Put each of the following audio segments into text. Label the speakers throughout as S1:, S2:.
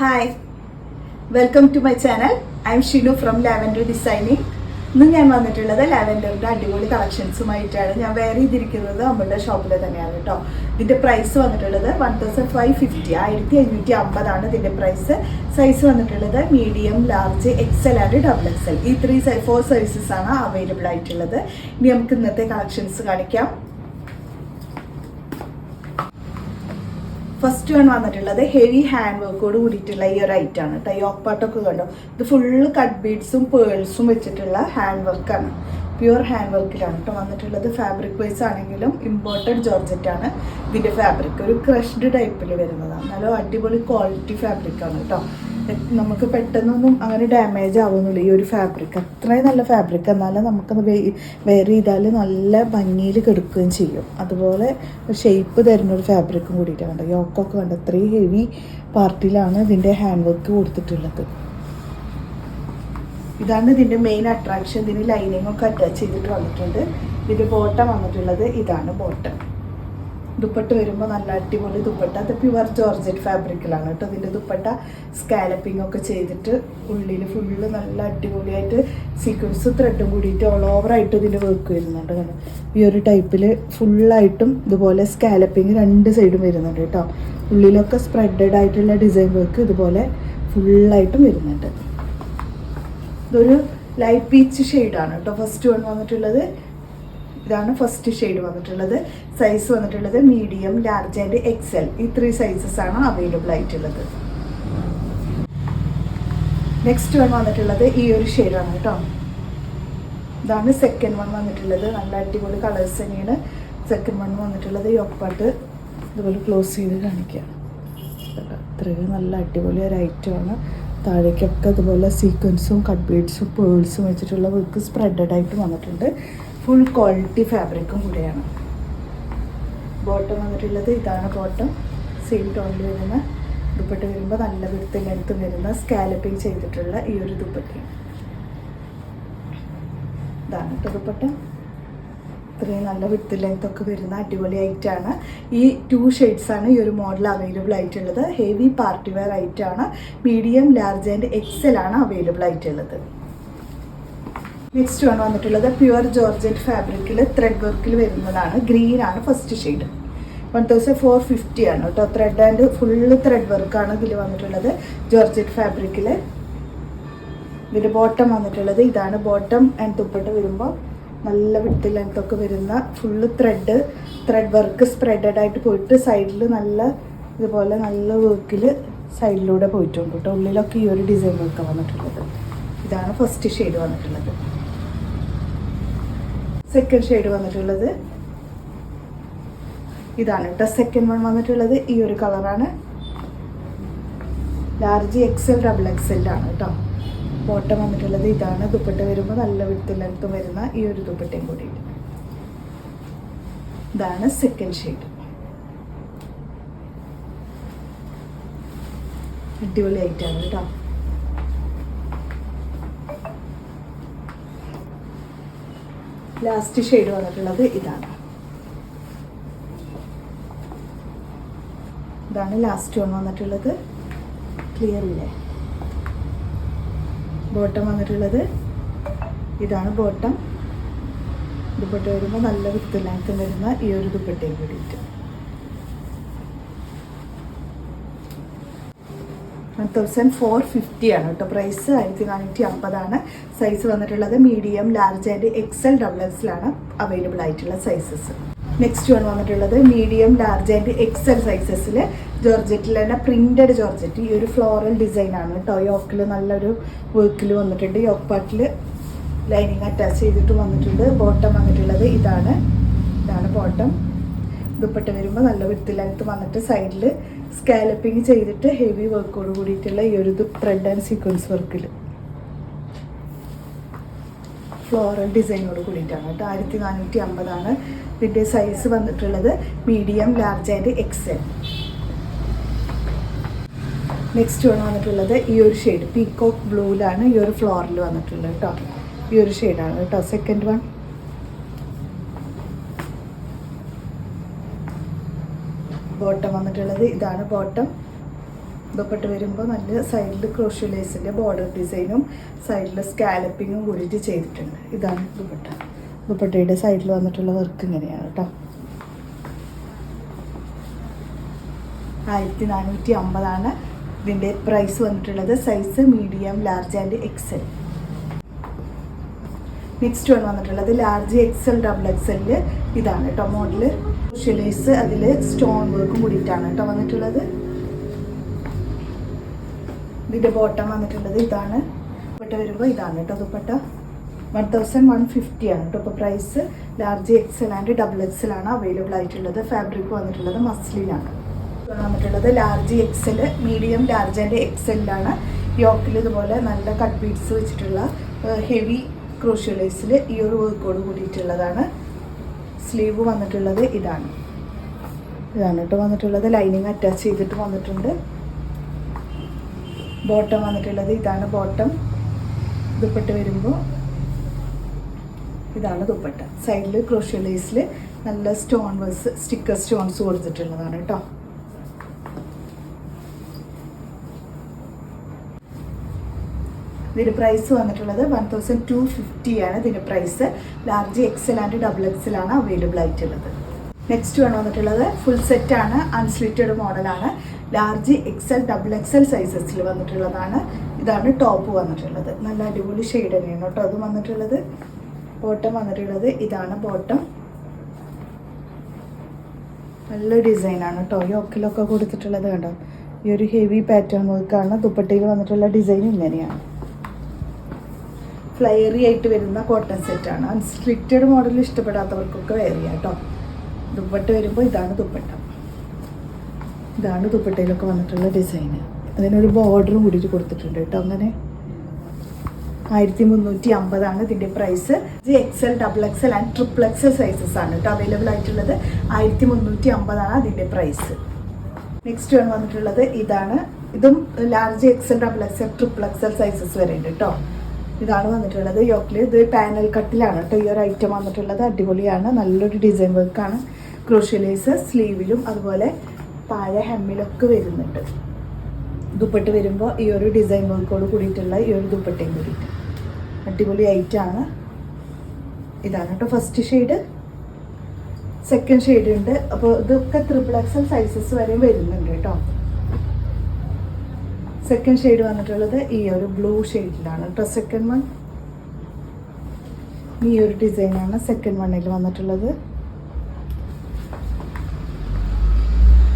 S1: Hi welcome to my channel I'm Shinu from lavender designing ഇന്ന് ഞാൻ വന്നിട്ടുള്ളത് ലാവൻഡറിന്റെ അടിപൊളി കളക്ഷൻസുമായിട്ടാണ്. ഞാൻ വെയർ ചെയ്തിരിക്കുന്നത് നമ്മളുടെ ഷോപ്പിൽ തന്നെയാണ് കേട്ടോ. ഇതിന്റെ പ്രൈസ് വന്നിട്ടുള്ളത് വൺ തൗസൻഡ് ഫൈവ് ഫിഫ്റ്റി ആയിരത്തി അഞ്ഞൂറ്റി അമ്പതാണ് ഇതിന്റെ പ്രൈസ് സൈസ് വന്നിട്ടുള്ളത് medium large XL and double XL ഈ ത്രീ ഫോർ സൈസസ് ആണ് അവൈലബിൾ ആയിട്ടുള്ളത്. ഇനി നമുക്ക് ഇന്നത്തെ കളക്ഷൻസ് കാണിക്കാം. ഫസ്റ്റ് വൺ വന്നിട്ടുള്ളത് ഹെവി ഹാൻഡ് വർക്കോട് കൂടിയിട്ടുള്ള ഈ ഒരു ഐറ്റം ആണ്. കേട്ടോ യോക്ക് പാട്ടൊക്കെ കണ്ടോ? ഇത് ഫുള്ള് കട്ട് ബീഡ്സും പേൾസും വെച്ചിട്ടുള്ള ഹാൻഡ് വർക്കാണ് പ്യുവർ ഹാൻഡ് വർക്കിലാണ് കേട്ടോ വന്നിട്ടുള്ളത്. ഫാബ്രിക് വൈസ് ആണെങ്കിലും ഇമ്പോർട്ടഡ് ജോർജറ്റ് ആണ് ഇതിന്റെ ഫാബ്രിക് ഒരു ക്രഷ്ഡ് ടൈപ്പിൽ വരുന്നതാണ്. നല്ല അടിപൊളി ക്വാളിറ്റി ഫാബ്രിക് ആണ് കേട്ടോ നമുക്ക് പെട്ടെന്നൊന്നും അങ്ങനെ ഡാമേജ് ആവുന്നില്ല. ഈ ഒരു ഫാബ്രിക് അത്രയും നല്ല ഫാബ്രിക് എന്നാലും നമുക്കത് വെയർ ചെയ്താൽ നല്ല ഭംഗിയിൽ കെടുക്കുകയും ചെയ്യും. അതുപോലെ ഷേപ്പ് തരുന്ന ഒരു ഫാബ്രിക്കും കൂടിയിട്ടാണ് കണ്ടോ? യോക്കൊക്കെ കണ്ടോ? അത്രയും ഹെവി പാർട്ടിയിലാണ് ഇതിന്റെ ഹാൻഡ് വർക്ക് കൊടുത്തിട്ടുള്ളത്. ഇതാണ് ഇതിന്റെ മെയിൻ അട്രാക്ഷൻ ഇതിന് ലൈനിങ്ങൊക്കെ അറ്റാച്ച് ചെയ്തിട്ട് വന്നിട്ടുണ്ട്. ഇതിന്റെ ബോട്ടം വന്നിട്ടുള്ളത് ഇതാണ് ബോട്ടം ദുപ്പട്ട വരുമ്പോൾ നല്ല അടിപൊളി ദുപ്പട്ട. അത് പ്യുവർ ജോർജറ്റ് ഫാബ്രിക്കിലാണ് കേട്ടോ. ഇതിന്റെ ദുപ്പട്ട സ്കാലപ്പിംഗ് ഒക്കെ ചെയ്തിട്ട് ഉള്ളിൽ ഫുള്ള് നല്ല അടിപൊളിയായിട്ട് സീക്വൻസ് ത്രെഡും കൂടിയിട്ട് ഓൾ ഓവറായിട്ട് ഇതിന്റെ വർക്ക് വരുന്നുണ്ട് കേട്ടോ. ഈ ഒരു ടൈപ്പിൽ ഫുള്ളായിട്ടും ഇതുപോലെ സ്കാലപ്പിംഗ് രണ്ട് സൈഡും വരുന്നുണ്ട് കേട്ടോ. ഉള്ളിലൊക്കെ സ്പ്രെഡഡ് ആയിട്ടുള്ള ഡിസൈൻ വർക്ക് ഇതുപോലെ ഫുള്ളായിട്ടും വരുന്നുണ്ട്. ഇതൊരു ലൈറ്റ് പീച്ച് ഷെയ്ഡാണ് കേട്ടോ. ഫസ്റ്റ് വൺ വന്നിട്ടുള്ളത് ഇതാണ് ഫസ്റ്റ് ഷെയ്ഡ് വന്നിട്ടുള്ളത്. സൈസ് വന്നിട്ടുള്ളത് മീഡിയം ലാർജ് ആൻഡ് എക്സൽ ഈ ത്രീ സൈസസ് ആണ് അവൈലബിൾ ആയിട്ടുള്ളത്. നെക്സ്റ്റ് വൺ വന്നിട്ടുള്ളത് ഈ ഒരു ഷെയ്ഡാണ് കേട്ടോ. ഇതാണ് സെക്കൻഡ് വൺ വന്നിട്ടുള്ളത്. നല്ല അടിപൊളി കളേഴ്സ് തന്നെയാണ്. സെക്കൻഡ് വൺ വന്നിട്ടുള്ളത് ഈ ഒപ്പാട്ട് ഇതുപോലെ ക്ലോസ് ചെയ്ത് കാണിക്കുക അത്രയും നല്ല അടിപൊളി ഒരു ഐറ്റമാണ് താഴേക്കൊക്കെ അതുപോലെ സീക്വൻസും കട്ട് ബീഡ്സും പേഴ്സും വെച്ചിട്ടുള്ള വർക്ക് സ്പ്രെഡഡ് ആയിട്ട് വന്നിട്ടുണ്ട്. ഫുൾ ക്വാളിറ്റി ഫാബ്രിക്കും കൂടെയാണ്. ബോട്ടം വന്നിട്ടുള്ളത് ഇതാണ് ബോട്ടം. സെയിം ടോണിൽ വരുന്ന ദുപ്പട്ട വരുമ്പോൾ നല്ല വിടുത്ത ലെങ്ത്ത് വരുന്ന സ്കാലപ്പിംഗ് ചെയ്തിട്ടുള്ള ഈ ഒരു ദുപ്പട്ടയാണ്. ഇതാണ് കേട്ടോ ദുപ്പട്ട. ഇത്രയും നല്ല വിടുത്ത ലെങ്ത്തൊക്കെ വരുന്ന അടിപൊളി ഐറ്റാണ് ഈ ടു ഷെയ്ഡ്സ് ആണ് ഈ ഒരു മോഡൽ അവൈലബിൾ ആയിട്ടുള്ളത്. ഹെവി പാർട്ടി വെയർ ഐറ്റാണ് മീഡിയം ലാർജ് ആൻഡ് എക്സൽ ആണ് അവൈലബിൾ ആയിട്ടുള്ളത്. നെക്സ്റ്റ് ആണ് വന്നിട്ടുള്ളത് പ്യുവർ ജോർജറ്റ് ഫാബ്രിക്കിൽ ത്രെഡ് വർക്കിൽ വരുന്നതാണ്. ഗ്രീൻ ആണ് first shade one thousand four fifty ആണ് കേട്ടോ ത്രെഡ് ആൻഡ് ഫുള്ള് ത്രെഡ് വർക്കാണ് ഇതിൽ വന്നിട്ടുള്ളത്. ജോർജറ്റ് ഫാബ്രിക്കിൽ ഇതിന്റെ ബോട്ടം വന്നിട്ടുള്ളത്. ഇതാണ് ബോട്ടം ആൻഡ് ദുപ്പട്ട വരുമ്പോൾ നല്ല വിട്ട് ലെങ്ത് ഒക്കെ വരുന്ന full thread thread work spreaded ആയിട്ട് പോയിട്ട് സൈഡിൽ നല്ല ഇതുപോലെ നല്ല വർക്കിൽ സൈഡിലൂടെ പോയിട്ടുണ്ട് കേട്ടോ ഉള്ളിലൊക്കെ ഈ ഒരു ഡിസൈൻ വർക്ക് വന്നിട്ടുള്ളത്. ഇതാണ് ഫസ്റ്റ് ഷെയ്ഡ് വന്നിട്ടുള്ളത്. സെക്കൻഡ് ഷെയ്ഡ് വന്നിട്ടുള്ളത്. ഇതാണ് കേട്ടോ സെക്കൻഡ് വൺ വന്നിട്ടുള്ളത്. ഈ ഒരു കളറാണ് ലാർജ് എക്സൽ ഡബിൾ എക്സെല്ലാണ് കേട്ടോ ബോട്ടം വന്നിട്ടുള്ളത് ഇതാണ്. ദുപ്പട്ട വരുമ്പോൾ നല്ല വിടുത്ത് ലെങ്ത്ത് വരുന്ന ഈ ഒരു ദുപ്പട്ടയും കൂടിയിട്ട് ഇതാണ് സെക്കൻഡ് ഷെയ്ഡ് അടിപൊളി ആയിട്ടാണ് കേട്ടോ ലാസ്റ്റ് ഷെയ്ഡ് വന്നിട്ടുള്ളത് ഇതാണ്. ഇതാണ് ലാസ്റ്റ് വൺ വന്നിട്ടുള്ളത്. ക്ലിയർ ഇല്ലേ? ബോട്ടം വന്നിട്ടുള്ളത്. ഇതാണ് ബോട്ടം ദുപ്പട്ട വരുമ്പോൾ നല്ല വിത്ത് ലാങ്ത്തും വരുന്ന ഈ ഒരു ദുപ്പട്ടയും കൂടിയിട്ട്. വൺ തൗസൻഡ് ഫോർ ഫിഫ്റ്റി ആണ്. കേട്ടോ പ്രൈസ് ആയിരത്തി നാനൂറ്റി അമ്പതാണ് സൈസ് വന്നിട്ടുള്ളത് medium large and XL double എക്സിലാണ് available ആയിട്ടുള്ള സൈസസ് നെക്സ്റ്റ് വൺ വന്നിട്ടുള്ളത് മീഡിയം ലാർജ് ആൻഡ് എക്സൽ സൈസസിൽ ജോർജറ്റിൽ തന്നെ പ്രിന്റഡ് ജോർജറ്റ്. ഈ ഒരു ഫ്ലോറൽ ഡിസൈൻ ആണ് കേട്ടോ യോക്കിൽ നല്ലൊരു വർക്കിൽ വന്നിട്ടുണ്ട്. യോക്ക് പാട്ടിൽ ലൈനിങ് അറ്റാച്ച് ചെയ്തിട്ട് വന്നിട്ടുണ്ട്. ബോട്ടം വന്നിട്ടുള്ളത് ഇതാണ്. ഇതാണ് ബോട്ടം ദുപ്പട്ട വരുമ്പോൾ നല്ല വിടുത്ത് ലെങ്ത്ത് വന്നിട്ട് സൈഡിൽ സ്കാലപ്പിങ് ചെയ്തിട്ട് ഹെവി വർക്കോട് കൂടിയിട്ടുള്ള ഈ ഒരു ത്രെഡ് ആൻഡ് സീക്വൻസ് വർക്കിൽ ഫ്ലോറൽ ഡിസൈനോട് കൂടിയിട്ടാണ് കേട്ടോ. ആയിരത്തി നാനൂറ്റി അമ്പതാണ് ഇതിന്റെ സൈസ് വന്നിട്ടുള്ളത് medium large and XL next one വന്നിട്ടുള്ളത് ഈ ഒരു ഷെയ്ഡ് പീക്കോക്ക് ബ്ലൂവിലാണ് ഈ ഒരു ഫ്ലോറിൽ വന്നിട്ടുള്ളത് കേട്ടോ. ഈ ഒരു ഷെയ്ഡാണ് കേട്ടോ. സെക്കൻഡ് വൺ ബോട്ടം വന്നിട്ടുള്ളത്. ഇതാണ് ബോട്ടം. ദുപ്പട്ട് വരുമ്പോൾ നല്ല സൈഡിൽ ക്രോഷ്യലേസിന്റെ ബോർഡർ ഡിസൈനും സൈഡിൽ സ്കാലപ്പിങ്ങും കൂടിയിട്ട് ചെയ്തിട്ടുണ്ട്. ഇതാണ് ദുപ്പട്ട. ദുപ്പട്ടയുടെ സൈഡിൽ വന്നിട്ടുള്ള വർക്ക് ഇങ്ങനെയാണ് കേട്ടോ ആയിരത്തി നാനൂറ്റി അമ്പതാണ് ഇതിന്റെ പ്രൈസ് വന്നിട്ടുള്ളത്. Size medium large and XL. Next one വന്നിട്ടുള്ളത് ലാർജ് എക്സൽ ഡബിൾ എക്സലിൽ ഇതാണ് കേട്ടോ മോഡൽ. ഷിലേസ് അതിൽ സ്റ്റോൺ വർക്കും കൂടിയിട്ടാണ് കേട്ടോ വന്നിട്ടുള്ളത്. ഇതിന്റെ ബോട്ടം വന്നിട്ടുള്ളത് ഇതാണ്. ദുപ്പട്ട വരുമ്പോൾ ഇതാണ് കേട്ടോ dupatta. One thousand one fifty ആണ് കേട്ടോ. ഇപ്പോൾ price large XL and double XL ആണ് അവൈലബിൾ ആയിട്ടുള്ളത്. ഫാബ്രിക് വന്നിട്ടുള്ളത് മസ്ലിനാണ് വന്നിട്ടുള്ളത് large XL medium large and എക്സലിലാണ് യോക്കിൽ ഇതുപോലെ നല്ല കട്ട് ബീഡ്സ് വെച്ചിട്ടുള്ള ഹെവി ക്രൂഷ്യലൈസിൽ ഈ ഒരു വർക്കോട് കൂടിയിട്ടുള്ളതാണ്. സ്ലീവ് വന്നിട്ടുള്ളത് ഇതാണ്. ഇതാണ് കേട്ടോ വന്നിട്ടുള്ളത്. ലൈനിങ് അറ്റാച്ച് ചെയ്തിട്ട് വന്നിട്ടുണ്ട്. ബോട്ടം വന്നിട്ടുള്ളത് ഇതാണ് ബോട്ടം ദുപ്പട്ട വരുമ്പോൾ ഇതാണ് ദുപ്പട്ട. സൈഡിൽ ക്രോഷ്യലൈസിൽ നല്ല സ്റ്റോൺ വേഴ്സ് സ്റ്റിക്കർ സ്റ്റോൺസ് കൊടുത്തിട്ടുള്ളതാണ് കേട്ടോ ഇതിന്റെ പ്രൈസ് വന്നിട്ടുള്ളത് വൺ തൗസൻഡ് ടു ഫിഫ്റ്റി ആണ് ഇതിന്റെ price large XL and double XL ആണ് അവൈലബിൾ ആയിട്ടുള്ളത്. നെക്സ്റ്റ് വൺ വന്നിട്ടുള്ളത് ഫുൾ സെറ്റ് ആണ് അൺസ്ലിറ്റഡ് മോഡലാണ് ലാർജ് എക്സൽ ഡബിൾ എക്സൽ സൈസസിൽ വന്നിട്ടുള്ളതാണ്. ഇതാണ് ടോപ്പ് വന്നിട്ടുള്ളത്. നല്ല അടിപൊളി ഷെയ്ഡ് തന്നെയാണ് കേട്ടോ അത് വന്നിട്ടുള്ളത്. ബോട്ടം വന്നിട്ടുള്ളത് ഇതാണ് ബോട്ടം നല്ല ഡിസൈനാണ് കേട്ടോ. യോക്കിലൊക്കെ കൊടുത്തിട്ടുള്ളത് കണ്ടോ? ഈ ഒരു ഹെവി പാറ്റേൺ വർക്കാണ് ദുപ്പട്ടയിൽ വന്നിട്ടുള്ള ഡിസൈൻ ഇങ്ങനെയാണ്. ഫ്ലയറി ആയിട്ട് വരുന്ന കോട്ടൺ സെറ്റാണ് അൺസ്ട്രിക്റ്റഡ് മോഡൽ ഇഷ്ടപ്പെടാത്തവർക്കൊക്കെ ചെയ്യാം കേട്ടോ ദുപ്പട്ട വരുമ്പോൾ ഇതാണ് ദുപ്പട്ട. ഇതാണ് ദുപ്പട്ടയിലൊക്കെ വന്നിട്ടുള്ള ഡിസൈന് അതിനൊരു ബോർഡറും കൂടി കൊടുത്തിട്ടുണ്ട് കേട്ടോ അങ്ങനെ ആയിരത്തി മുന്നൂറ്റി അമ്പതാണ് ഇതിന്റെ പ്രൈസ് ഇത് XL double XL and triple XL sizes ആണ് കേട്ടോ അവൈലബിൾ ആയിട്ടുള്ളത് ആയിരത്തി മുന്നൂറ്റി അമ്പതാണ് അതിന്റെ പ്രൈസ് നെക്സ്റ്റ് വൺ വന്നിട്ടുള്ളത് ഇതാണ്. ഇതും large XL double XL triple XL sizes വരെ ഉണ്ട് കേട്ടോ ഇതാണ് വന്നിട്ടുള്ളത്. യോക്കിൽ ഇത് പാനൽ കട്ടിലാണ് കേട്ടോ. ഈ ഒരു ഐറ്റം വന്നിട്ടുള്ളത്. അടിപൊളിയാണ്. നല്ലൊരു ഡിസൈൻ വർക്കാണ് ക്രോഷ്യലേസ് സ്ലീവിലും അതുപോലെ താഴെ ഹെമ്മിലൊക്കെ വരുന്നുണ്ട്. ദുപ്പട്ട് വരുമ്പോൾ ഈ ഒരു ഡിസൈൻ വർക്കോട് കൂടിയിട്ടുള്ള ഈ ഒരു ദുപ്പട്ടയും കൂടിയിട്ട് അടിപൊളി ഐറ്റാണ് ഇതാണ് കേട്ടോ ഫസ്റ്റ് ഷെയ്ഡ് സെക്കൻഡ് ഷെയ്ഡ് ഉണ്ട്. അപ്പോൾ ഇതൊക്കെ ത്രിപ്പിൾ എക്സൽ സൈസസ് വരെയും വരുന്നുണ്ട് കേട്ടോ. സെക്കൻഡ് ഷെയ്ഡ് വന്നിട്ടുള്ളത് ഈ ഒരു ബ്ലൂ ഷെയ്ഡിലാണ് കേട്ടോ സെക്കൻഡ് വൺ ഈ ഒരു ഡിസൈനാണ് സെക്കൻഡ് വണ്ണിൽ വന്നിട്ടുള്ളത്.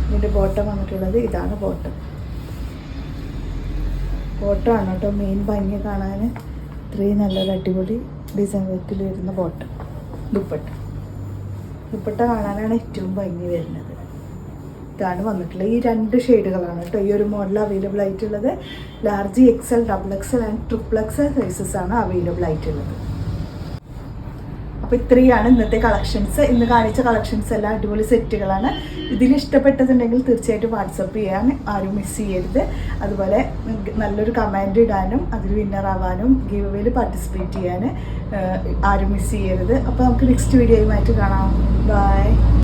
S1: ഇതിന്റെ ബോട്ടം വന്നിട്ടുള്ളത് ഇതാണ് ബോട്ടം ബോട്ടം ആണ് കേട്ടോ മെയിൻ ഭംഗി കാണാൻ ഇത്രയും നല്ലൊരു അടിപൊളി ഡിസൈൻ വർക്കിൽ വരുന്ന ബോട്ടം ദുപ്പട്ട. ദുപ്പട്ട കാണാനാണ് ഏറ്റവും ഭംഗി വരുന്നത്. ഇതാണ് വന്നിട്ടുള്ളത്. ഈ രണ്ട് ഷെയ്ഡുകളാണ് കേട്ടോ. ഈ ഒരു മോഡൽ അവൈലബിൾ ആയിട്ടുള്ളത്. Large XL double XL and triple XL sizes ആണ് അവൈലബിൾ ആയിട്ടുള്ളത്. അപ്പോൾ ഇത്രയാണ് ഇന്നത്തെ കളക്ഷൻസ് ഇന്ന് കാണിച്ച കളക്ഷൻസ് എല്ലാം അടിപൊളി സെറ്റുകളാണ്. ഇതിൽ ഇഷ്ടപ്പെട്ടതുണ്ടെങ്കിൽ തീർച്ചയായിട്ടും വാട്സപ്പ് ചെയ്യാൻ ആരും മിസ് ചെയ്യരുത്. അതുപോലെ നല്ലൊരു കമന്റ് ഇടാനും അതിൽ വിന്നർ ആവാനും ഗീവ് വേയിൽ പാർട്ടിസിപ്പേറ്റ് ചെയ്യാൻ ആരും മിസ് ചെയ്യരുത്. അപ്പോൾ നമുക്ക് നെക്സ്റ്റ് വീഡിയോയുമായിട്ട് കാണാം. ബൈ